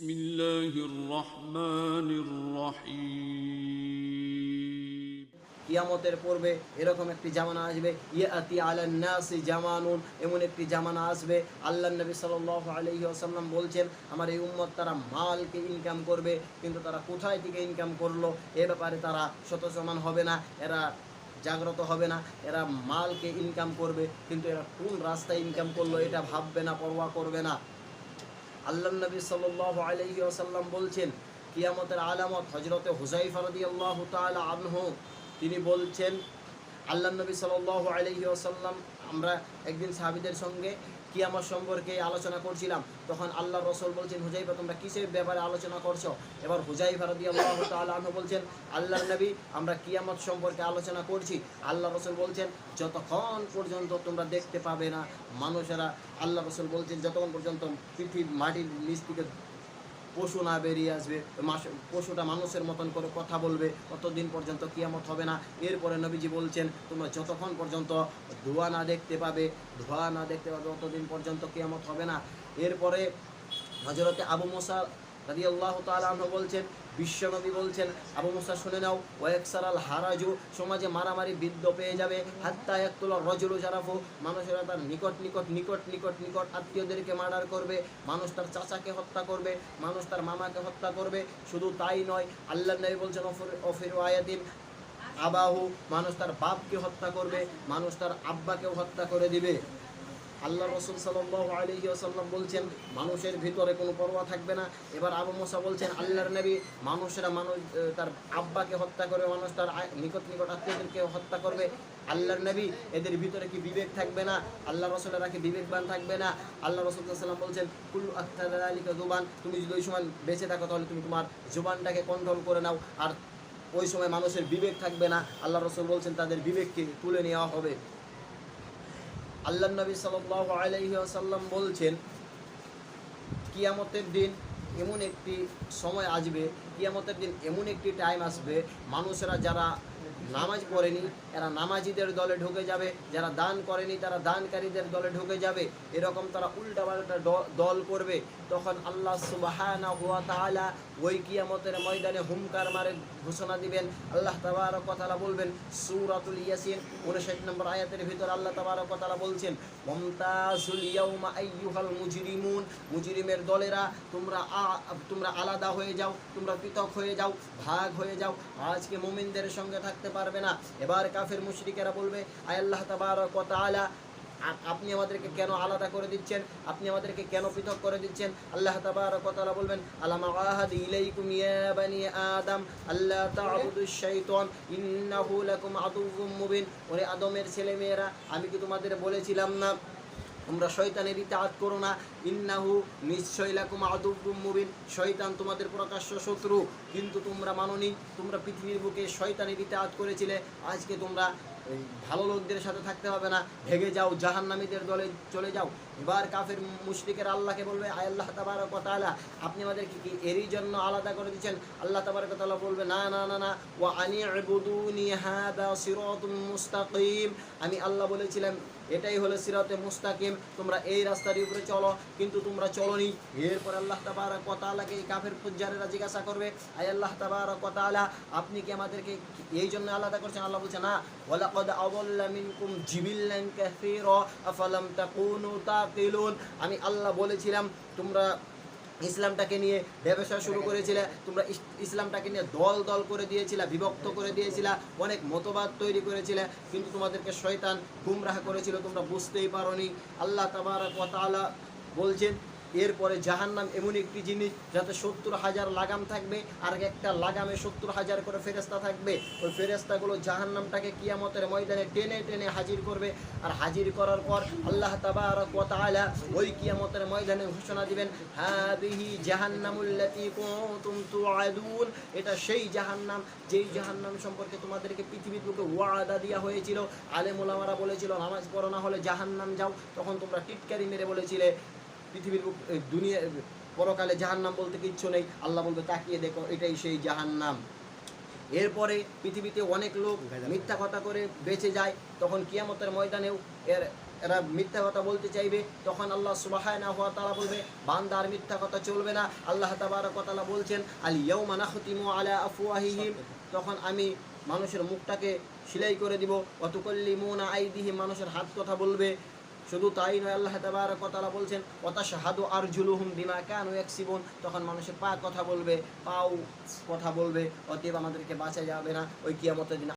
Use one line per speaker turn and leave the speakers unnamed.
بسم الله الرحمن الرحيم
কিয়ামতের পূর্বে এরকম একটি জামানা আসবে ইয়াতি আলান নাসি জামানুন এমন একটি জামানা আসবে আল্লাহ নবী সাল্লাল্লাহু আলাইহি ওয়াসাল্লাম বলছেন আমার এই উম্মত তারা মালকে ইনকাম করবে কিন্তু তারা কোথায় থেকে ইনকাম করলো এ ব্যাপারে তারা সতসমান হবে না এরা জাগ্রত হবে না এরা মালকে ইনকাম করবে কিন্তু এরা কোন রাস্তায় ইনকাম করলো এটা ভাববে না পরোয়া করবে না আল্লাহ নবী সাল্লাহ আলহি আসাল্লাম বলছেন, কিয়ামতের আলামত হজরতে হুজাইফা রাদিয়াল্লাহু আল্লাহ আনহু। তিনি বলছেন আল্লাহ নবী সাল আলহি আসাল্লাম আমরা একদিন সাহাবিদের সঙ্গে কিয়ামত সম্পর্কে আলোচনা করছিলাম। তখন আল্লাহ রসল বলছেন হুজাইফা তোমরা কিসের ব্যাপারে আলোচনা করছ? এবার হুজাইফা রদি আল্লাহ বলছেন আল্লাহ নবী, আমরা কিয়ামত সম্পর্কে আলোচনা করছি। আল্লাহ রসল বলছেন, যতক্ষণ পর্যন্ত তোমরা দেখতে পাবে না মানুষেরা আল্লাহ রসল বলছেন, যতক্ষণ পর্যন্ত পৃথিবীর মাটির নিচ থেকে পশু না বেরিয়ে আসবে পশুটা মানুষের মতন করে কথা বলবে ততদিন পর্যন্ত কিয়ামত হবে না? এরপরে নবীজি বলছেন, তোমরা যতক্ষণ পর্যন্ত ধোয়া না দেখতে পাবে, ধোয়া না দেখতে পাবে অতদিন পর্যন্ত কিয়ামত হবে না। এরপরে হজরতে আবু মোসা রাজি আল্লাহ তালু বলছেন বিশ্বনবী বলছেন, আবু মুসা শুনে নাও ওয়েকসার আল হারাজু, সমাজে মারামারি বিদ্ধ পেয়ে যাবে, হাত্তা একতুল রজুলু জারাফু, মানুষেরা তার নিকট নিকট নিকট নিকট নিকট আত্মীয়দেরকে মার্ডার করবে, মানুষ তার চাচাকে হত্যা করবে, মানুষ তার মামাকে হত্যা করবে, শুধু তাই নয় আল্লাহ নবী বলছেন, অফির অফির আয়াদিন আবাহু, মানুষ তার বাপকে হত্যা করবে, মানুষ তার আব্বাকেও হত্যা করে দিবে। আল্লাহ রসুল সাল্লাহ আলহি আসাল্লাম বলছেন, মানুষের ভিতরে কোনো পরোয়া থাকবে না। এবার আবু মোসা বলছেন, আল্লাহর নবী মানুষেরা মানুষ তার আব্বাকে হত্যা করবে মানুষ তার নিকট নিকট আত্মীয়দেরকে হত্যা করবে। আল্লাহর নবী এদের ভিতরে কি বিবেক থাকবে না? আল্লাহ রসুলেরা কি বিবেকবান থাকবে না? আল্লাহ রসুল সাল্লাম বলছেন কুল্লু আখতার আলীকে জুবান, তুমি যদি ওই সময় বেঁচে থাকো, তাহলে তুমি তোমার জুবানটাকে কন্ট্রোল করে নাও। আর ওই সময় মানুষের বিবেক থাকবে না। আল্লাহ রসুল বলছেন, তাদের বিবেককে তুলে নেওয়া হবে। আল্লাহ নবী সাল্লাহ আলহি আসাল্লাম বলছেন, কিয়ামতের দিন এমন একটি সময় আসবে, কিয়ামতের দিন এমন একটি টাইম আসবে, মানুষেরা যারা নামাজ পড়েনি, এরা নামাজিদের দলে ঢুকে যাবে, যারা দান করেনি তারা দানকারীদের দলে ঢুকে যাবে, এরকম তারা উল্টা পাল্টা দ- দল করবে। তখন আল্লাহ সুবাহানা হুয়া তাআলা ওই কিয়ামতের ময়দানে হুমকার মারে ঘোষণা দিবেন। আল্লাহ ওয়া তাআলা বলবেন, সূরাতুল ইয়াসিন 59 নম্বর আয়াতের ভিতর আল্লাহ ওয়া তাআলা বলছেন, মুমতাজুল ইয়াউমা আইয়ুহাল মুজরিমুন মুজরিমের দলেরা, তোমরা তোমরা আলাদা হয়ে যাও, তোমরা পৃথক হয়ে যাও, ভাগ হয়ে যাও, আজকে মুমিনদের সঙ্গে থাকতে পারবে না। এবার কাফের মুশরিকেরা বলবে, আয় আল্লাহ তাবারক তাআলা আপনি আমাদেরকে কেন আলাদা করে দিচ্ছেন? আপনি আমাদেরকে কেন পৃথক করে দিচ্ছেন? আল্লাহ তাবারক ওয়া তাআলা বলবেন আল্লাহ আদমের ছেলেমেয়েরা, আমি কি তোমাদের বলেছিলাম না? তোমরা শয়তানের ইতাআত করো না। ইন্নাহু নিশ্চয় লাকুম আদুউম মুবিন। শয়তান তোমাদের প্রকাশ্য শত্রু। কিন্তু তোমরা মানোনি, তোমরা পৃথিবীর বুকে শয়তানের ইতাআত করেছিলে। আজকে তোমরা ভালো লোকদের সাথে থাকতে হবে না। ভেগে যাও, জাহান্নামীদের দলে চলে যাও। এবার কাফের মুশরিকের আল্লাহকে বলবে, আয় আল্লাহ তাবারক ওয়া তাআলা আপনি আমাদেরকে কি এরই জন্য আলাদা করে দিচ্ছেন? আল্লাহ তাবারক ওয়া তাআলা বলবে, না না না না। হাদা সিরাতুম মুস্তাকিম। আমি আল্লাহ বলেছিলাম এটাই হলো সিরাতে মুস্তাকিম। তোমরা এই রাস্তার উপরে চলো, কিন্তু তোমরা চলনি এরপর আল্লাহ তাবারক ওয়া তাআলাকে এই কাফের পুজারেরা জিজ্ঞাসা করবে, আয় আল্লাহ তাবারক ওয়া তাআলা, আপনি কি আমাদেরকে এই জন্য আলাদা করছেন? আল্লাহ বলছে, না। ওয়ালাকাদ আবল্লা মিনকুম জিবিল্লান কাসীরা, আফালাম তাকুনু তাকিলুন। আমি আল্লাহ বলেছিলাম, তোমরা ইসলামটাকে নিয়ে ব্যবসা শুরু করেছিলে, তোমরা ইসলামটাকে নিয়ে দল দল করে দিয়েছিলা, বিভক্ত করে দিয়েছিলা, অনেক মতবাদ তৈরি করেছিলে, কিন্তু তোমাদেরকে শয়তান গুমরাহ করেছিল, তোমরা বুঝতেই পারোনি। আল্লাহ তাবারক তাআলা বলছেন এরপরে জাহান্নাম এমন একটি জিনিস যাতে সত্তর হাজার লাগাম থাকবে, আর একটা লাগামে সত্তর হাজার করে ফেরেস্তা থাকবে। ওই ফেরেস্তাগুলো জাহান্নামটাকে কিয়ামতের ময়দানে টেনে টেনে হাজির করবে, আর হাজির করার পর আল্লাহ তাবারক ওই কিয়ামতের ময়দানে ঘোষণা দিবেন, হাদিহি জাহান্নামুল্লাতী তুআদুন। এটা সেই জাহান্নাম, যেই জাহান্নাম সম্পর্কে তোমাদেরকে পৃথিবীর বুকে ওয়াদা দেওয়া হয়েছিল। আলেম ওলামারা বলেছিল, নামাজ পড়ো না হলে জাহান্নাম যাও। তখন তোমরা টিটকারি মেরে বলেছিলে পৃথিবীর দুনিয়া, পরকালে জাহান্নাম বলতে কিচ্ছু নেই। আল্লাহ বলবে, তাকিয়ে দেখো, এটাই সেই জাহান্নাম। এরপরে পৃথিবীতে অনেক লোক মিথ্যা কথা করে বেঁচে যায়। তখন কিয়ামতের ময়দানেও এর এরা মিথ্যা কথা বলতে চাইবে। তখন আল্লাহ সুবাহ না হওয়া তারা বলবে, বান্দার মিথ্যা কথা চলবে না। আল্লাহ তাবারক ওয়া তাআলা বলছেন, আল ইয়াউমা নাখতিমু আলা আফওয়াহিহিম। তখন আমি মানুষের মুখটাকে সিলাই করে দিব। অতুকল্লিমুনা আইদিহিম। মানুষের হাত কথা বলবে। শুধু তাই নয়, আল্লাহ তাবারক বলছেন কথা শাহাদু আর জুলুহুম বিমা কেন এক ইয়াকসিবুন। তখন মানুষের পা কথা বলবে, পাও কথা বলবে, অতএব আমাদেরকে বাঁচা যাবে না। ওই কিয়ামতের দিন